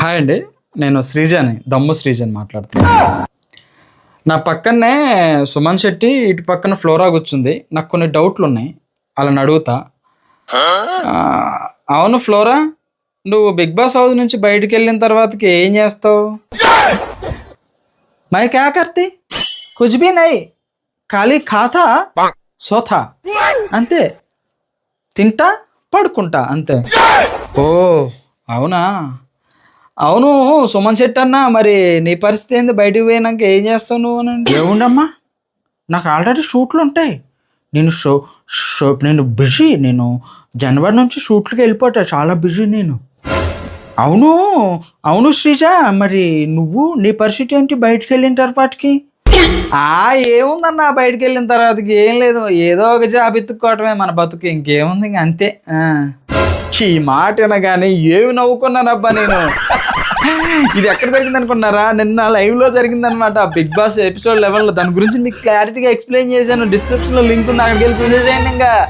Hi అండి. నేను శ్రీజని దమ్ము శ్రీజని మాట్లాడుతున్నాను నా పక్కనే సుమన్ శెట్టి ఇటు పక్కన ఫ్లోరా కూర్చుంది. నాకు కొన్ని డౌట్లు ఉన్నాయి అలా అడుగుతా అవును ఫ్లోరా నువ్వు బిగ్ బాస్ హౌస్ నుంచి బయటికి వెళ్ళిన తర్వాతకి ఏం చేస్తావు? మై క్యా కర్తి? కుజ్బీ నై ఖాళీ ఖాతా? సోథా అంతే. తింటా పడుకుంటా అంతే. ఓ అవునా? అవును సుమన్ శెట్టి అన్న మరి నీ పరిస్థితి ఏంది? బయటికి పోయినాక ఏం చేస్తావు నువ్వు అని ఏముండమ్మా? నాకు ఆల్రెడీ షూట్లు ఉంటాయి. నేను షో షో నేను బిజీ. నేను జనవరి నుంచి షూట్లకి వెళ్ళిపోతా. చాలా బిజీ నేను. అవును అవును శ్రీజ. మరి నువ్వు నీ పరిస్థితి ఏంటి బయటికి వెళ్ళిన తర్వాతకి? ఆ ఏముందన్న బయటికి వెళ్ళిన తర్వాతకి? ఏం లేదు. ఏదో ఒక జాబ్ ఎత్తుక్కోవటమే మన బతుకు. ఇంకేముంది ఇంక అంతే. ఈ మాట అనగానే ఏమి నవ్వుకున్నానబ్బా నేను? ఇది ఎక్కడ జరిగింది అనుకున్నారా నిన్న లైవ్లో జరిగింది అనమాట బిగ్ బాస్ ఎపిసోడ్ లెవెన్లో. దాని గురించి మీకు క్లారిటీగా ఎక్స్ప్లెయిన్ చేశాను. డిస్క్రిప్షన్లో లింక్ ఉంది. అక్కడికి వెళ్ళి చూసేసేయండి ఇంకా.